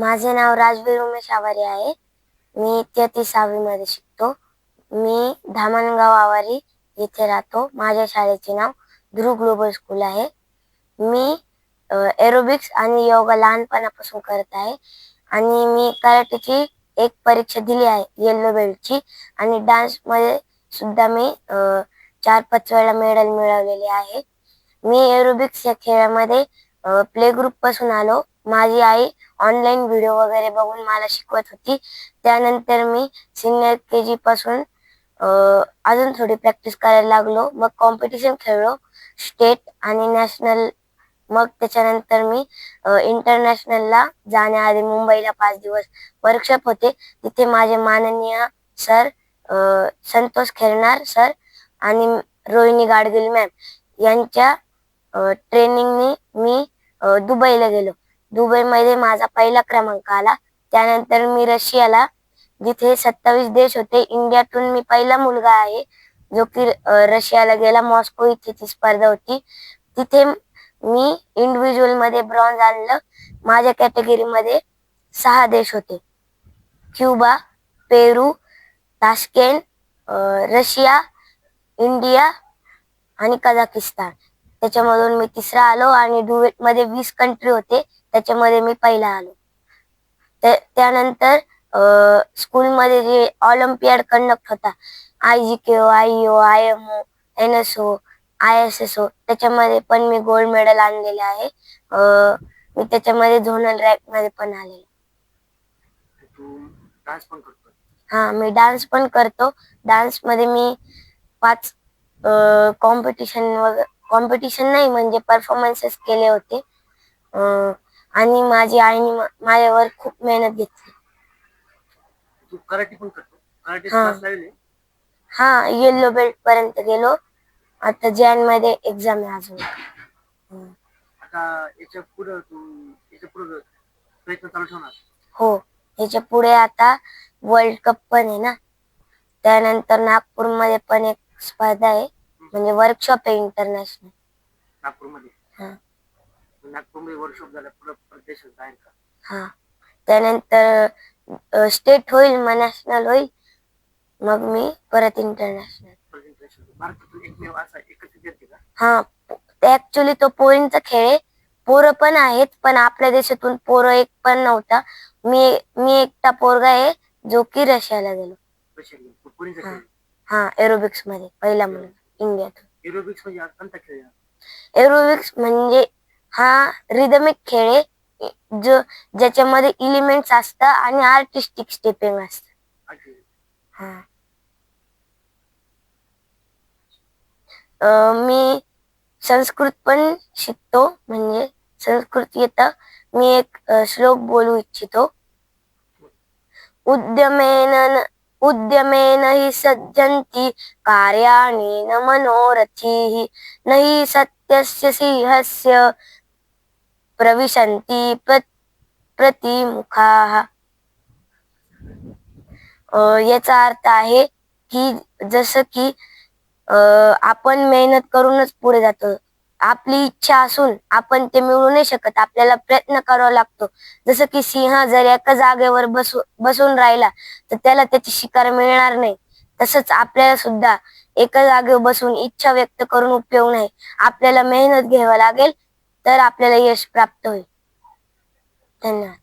माझे नाव राजवीर उमेश आवारी आहे. मी इयत्ता सहावीमध्ये शिकतो. मी धामणगाव आवारी येथे राहतो. माझ्या शाळेचे नाव ध्रुव ग्लोबल स्कूल आहे. मी एरोबिक्स आणि योगा लहानपणापासून करत आहे. आणि मी कराटेची एक परीक्षा दिली आहे येल्लो बेल्टची आणि डान्समध्ये सुद्धा मी चार पाच वेळा मेडल मिळवलेले आहे. मी एरोबिक्स या खेळामध्ये प्ले ग्रुपपासून आलो. माझी आई ऑनलाईन व्हिडिओ वगैरे बघून मला शिकवत होती. त्यानंतर मी सिनियर के जी पासून अजून थोडी प्रॅक्टिस करायला लागलो. मग कॉम्पिटिशन खेळलो स्टेट आणि नॅशनल मग त्याच्यानंतर मी इंटरनॅशनलला जाण्याआधी मुंबईला पाच दिवस वर्कशॉप होते. तिथे माझे माननीय सर संतोष खेरणार सर आणि रोहिणी गाडगिल मॅम यांच्या ट्रेनिंगनी मी दुबईला गेलो. दुबईमध्ये माझा पहिला क्रमांक आला. त्यानंतर मी रशियाला जिथे सत्तावीस देश होते. इंडियातून मी पहिला मुलगा आहे जो की रशियाला गेला. मॉस्को इथे ती स्पर्धा होती. तिथे मी इंडिव्हिज्युअलमध्ये ब्रॉन्झ आणलं. माझ्या कॅटेगरीमध्ये सहा देश होते. Cuba Peru Tashkent Russia India आणि कझाकिस्तान. त्याच्यामधून मी तिसरा आलो आणि डुएटमध्ये वीस कंट्री होते त्याच्यामध्ये मी पहिला आलो. त्या- त्यानंतर स्कूलमध्ये जे ऑलिम्पियाड कंडक्ट होता I G K O I O I M O N S O I S S O त्याच्यामध्ये पण मी गोल्ड मेडल आणलेले आहे. मी त्याच्यामध्ये झोनल रँकमध्ये पण आलेले. करतो हा मी डान्स पण करतो. डान्समध्ये मी पाच कॉम्पिटिशन वगैरे कॉम्पिटिशन नाही म्हणजे परफॉर्मन्सेस केले होते. अं, आणि माझी आईने मा- माझ्यावर खूप मेहनत घेतली. तू कराटे पण करतो. कराटे हा. क्लास लावले? हा येल्लो बेल्ट पर्यंत गेलो. आता जॅनमध्ये एक्झाम आहे अजून. आता याच्या पुढं तू याच्या पुढं प्रयत्न चालू ठेवणार? हो ह्याच्या पुढे आता वर्ल्ड कप पण आहे ना. त्यानंतर नागपूरमध्ये पण एक स्पर्धा आहे. म्हणजे वर्कशॉप आहे इंटरनॅशनल नागपूरमध्ये? हा. नागपूरमध्ये वर्कशॉप झाला पुढं प्रदेशात जाईल का? हा. त्यानंतर स्टेट होईल मग नॅशनल होईल मग मी परत इंटरनॅशनल प्रेझेंटेशन भारतातून एकमेव असा एकच विद्यार्थी का? हा. ऍक्च्युली तो पोरींचा खेळ आहे. पोरं पण आहेत पण आपल्या देशातून पोरं एक पण नव्हता. मी मी एकटा पोरगा आहे जो की रशियाला गेलो. पुढील हा. हा एरोबिक्समध्ये पहिला मुलगा. इंडियातून एरोबिक्स म्हणजे आज कोणता खेळ आहे? एरोबिक्स म्हणजे हा रिदमिक खेळ आहे जो ज्याच्यामध्ये इलिमेंट्स असतात आणि आर्टिस्टिक स्टेपिंग असतं आठवी. हा. अं, मी संस्कृत पण शिकतो म्हणजे संस्कृत येतं मी एक अं, श्लोक बोलू इच्छितो. उद्यमेन न- उद्यमेन हि सज्जन्ति कार्याणि न मनोरथीः। न हि सत्यस्य सिंहस्य प्रविशन्ति प्र प्रतिमुखाः। अं, याचा अर्थ आहे की जसं की अं, आपण मेहनत करूनच पुढे जातो. आपली इच्छा असून आपण ते मिळवू नाही शकत. आपल्याला प्रयत्न करावा लागतो. जसं की सिंह जर एका जागेवर बसू बसून राहिला तर त्याला त्याची शिकार मिळणार नाही. तसंच आपल्याला सुद्धा एका जागेवर बसून इच्छा व्यक्त करून उपयोग नाही. आपल्याला मेहनत घ्यावी लागेल तर आपल्याला यश प्राप्त होईल. धन्यवाद.